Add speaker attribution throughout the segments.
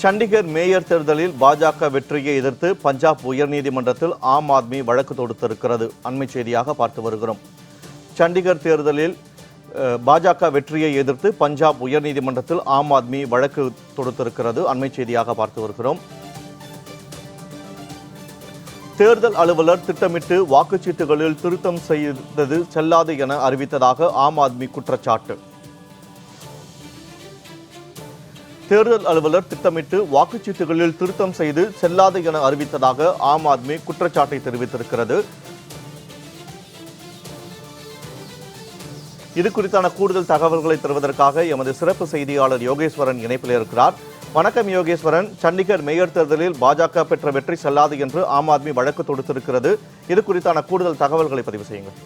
Speaker 1: Chandigarh mayor தேர்தலில் பாஜக வெற்றியை எதிர்த்து பஞ்சாப் உயர்நீதிமன்றத்தில் ஆம் ஆத்மி வழக்கு தொடுத்திருக்கிறது. அண்மை செய்தியாக பார்த்து வருகிறோம். சண்டிகர் தேர்தலில் பாஜக வெற்றியை எதிர்த்து பஞ்சாப் உயர்நீதிமன்றத்தில் ஆம் ஆத்மி வழக்கு தொடுத்திருக்கிறது. அண்மை செய்தியாக பார்த்து வருகிறோம். தேர்தல் அலுவலர் திட்டமிட்டு வாக்குச்சீட்டுகளில் திருத்தம் செய்தது செல்லாது என அறிவித்ததாக ஆம் ஆத்மி குற்றச்சாட்டு. தேர்தல் அலுவலர் திட்டமிட்டு வாக்குச்சீட்டுகளில் திருத்தம் செய்து செல்லாது என அறிவித்ததாக ஆம் ஆத்மி குற்றச்சாட்டை தெரிவித்திருக்கிறது. இது குறித்தான கூடுதல் தகவல்களை தருவதற்காக எமது சிறப்பு செய்தியாளர் யோகேஸ்வரன் இணைப்பில் இருக்கிறார். வணக்கம் யோகேஸ்வரன். சண்டிகர் மேயர் தேர்தலில் பாஜக பெற்ற வெற்றி செல்லாது என்று ஆம் ஆத்மி வழக்கு தொடுத்திருக்கிறது. இது குறித்தான கூடுதல் தகவல்களை பதிவு செய்யுங்கள்.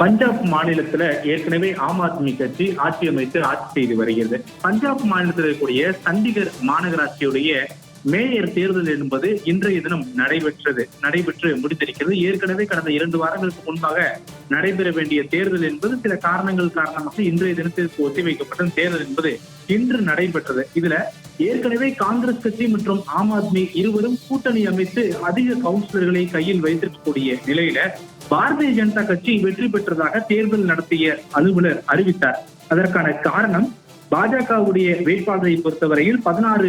Speaker 2: பஞ்சாப் மாநிலத்துல ஏற்கனவே ஆம் ஆத்மி கட்சி ஆட்சி அமைத்து ஆட்சி செய்து வருகிறது. பஞ்சாப் மாநிலத்தில் இருக்கக்கூடிய சண்டிகர் மாநகராட்சியுடைய மேயர் தேர்தல் என்பது இன்றைய தினம் நடைபெற்றது நடைபெற்று முடிந்திருக்கிறது. ஏற்கனவே கடந்த இரண்டு வாரங்களுக்கு முன்பாக நடைபெற வேண்டிய தேர்தல் என்பது சில காரணங்கள் காரணமாக இன்றைய தினத்திற்கு ஒத்திவைக்கப்பட்ட தேர்தல் என்பது இன்று நடைபெற்றது. இதுல ஏற்கனவே காங்கிரஸ் கட்சி மற்றும் ஆம் ஆத்மி இருவரும் கூட்டணி அமைத்து அதிக கவுன்சிலர்களை கையில் வைத்திருக்கக்கூடிய நிலையில பாரதிய ஜனதா கட்சி வெற்றி பெற்றதாக தேர்தல் நடத்திய அலுவலர் அறிவித்தார். அதற்கான காரணம் பாஜகவுடைய வேட்பாளரை பொறுத்தவரையில் பதினாறு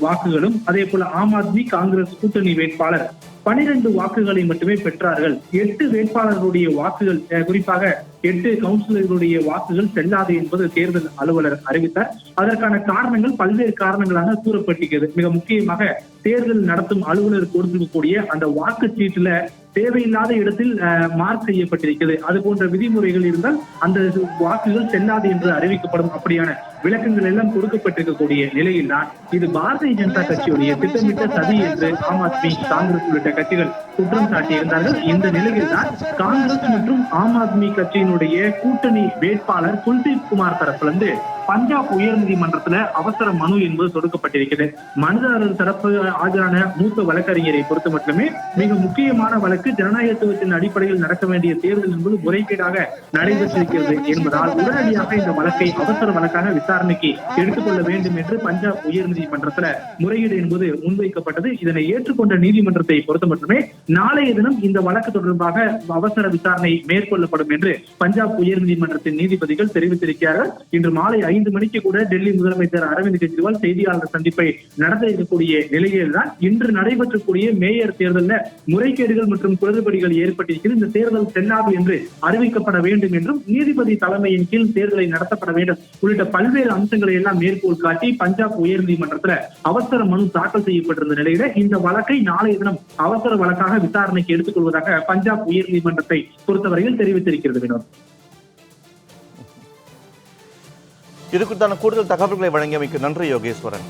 Speaker 2: வாக்குகளும் அதே போல ஆம் ஆத்மி காங்கிரஸ் கூட்டணி வேட்பாளர் பனிரெண்டு வாக்குகளை மட்டுமே பெற்றார்கள். எட்டு வேட்பாளர்களுடைய வாக்குகள் அஹ், குறிப்பாக எட்டு கவுன்சிலர்களுடைய வாக்குகள் செல்லாது என்பது தேர்தல் அலுவலர் அறிவித்தார். அதற்கான காரணங்கள் பல்வேறு காரணங்களாக கூறப்பட்டிருக்கிறது. மிக முக்கியமாக தேர்தல் நடத்தும் அலுவலர் கொடுத்திருக்கக்கூடிய அந்த வாக்குச்சீட்டுல தேவையில்லாத இடத்தில் மார்க் செய்யப்பட்டிருக்கிறது. அது போன்ற விதிமுறைகள் இருந்தால் அந்த வாக்குகள் செல்லாது என்று அறிவிக்கப்படும் அப்படியான விளக்கங்கள் எல்லாம் கொடுக்கப்பட்டிருக்கக்கூடிய நிலையில் தான் இது பாரதிய ஜனதா கட்சியுடைய திட்டமிட்ட சதி என்று ஆம் ஆத்மி காங்கிரஸ் உள்ளிட்ட கட்சிகள் குற்றம் சாட்டியிருந்தார்கள். இந்த நிலையில் தான் காங்கிரஸ் மற்றும் ஆம் ஆத்மி கட்சியினுடைய கூட்டணி வேட்பாளர் குல்தீப் குமார் தரப்பிலிருந்து பஞ்சாப் உயர்நீதிமன்றத்துல அவசர மனு என்பது தொடுக்கப்பட்டிருக்கிறது. மனுதாரர் தரப்பு ஆஜரான மூத்த வழக்கறிஞரை பொறுத்த மட்டுமே மிக முக்கியமான வழக்கு ஜனநாயகத்துவத்தின் அடிப்படையில் நடக்க வேண்டிய தேர்தல் என்பது முறைகேடாக நடைபெற்றிருக்கிறது என்பதால் உடனடியாக இந்த வழக்கை அவசர வழக்காக விசாரணைக்கு எடுத்துக்கொள்ள வேண்டும் என்று பஞ்சாப் உயர்நீதிமன்றத்துல முறையீடு என்பது முன்வைக்கப்பட்டது. இதனை ஏற்றுக்கொண்ட நீதிமன்றத்தை பொறுத்த மட்டுமே நாளைய தினம் இந்த வழக்கு தொடர்பாக அவசர விசாரணை மேற்கொள்ளப்படும் என்று பஞ்சாப் உயர்நீதிமன்றத்தின் நீதிபதிகள் தெரிவித்திருக்கிறார்கள். இன்று மாலை ஐந்து மணிக்கு கூட டெல்லி முதலமைச்சர் அரவிந்த் கெஜ்ரிவால் செய்தியாளர் சந்திப்பை நடத்த இருக்கக்கூடிய நிலையில்தான் இன்று நடைபெற்றக்கூடிய மேயர் தேர்தலில் முறைகேடுகள் மற்றும் குளறுபடிகள் ஏற்பட்டிருக்கிறது. இந்த தேர்தல் செல்லாது என்று அறிவிக்கப்பட வேண்டும் என்றும் நீதிபதி தலைமையின் கீழ் தேர்தலை நடத்தப்பட வேண்டும் உள்ளிட்ட பல்வேறு பல்வேறு அம்சங்களை எல்லாம் மேற்கோள் காட்டி பஞ்சாப் உயர்நீதிமன்றத்துல அவசர மனு தாக்கல் செய்யப்பட்டிருந்த நிலையில இந்த வழக்கை நாளைய தினம் அவசர வழக்காக விசாரணைக்கு எடுத்துக்கொள்வதாக பஞ்சாப் உயர்நீதிமன்றத்தை பொறுத்தவரையில் தெரிவித்திருக்கிறது வினோத்.
Speaker 1: இது குறித்தான கூடுதல் தகவல்களை வழங்கியமைக்கு நன்றி யோகேஸ்வரன்.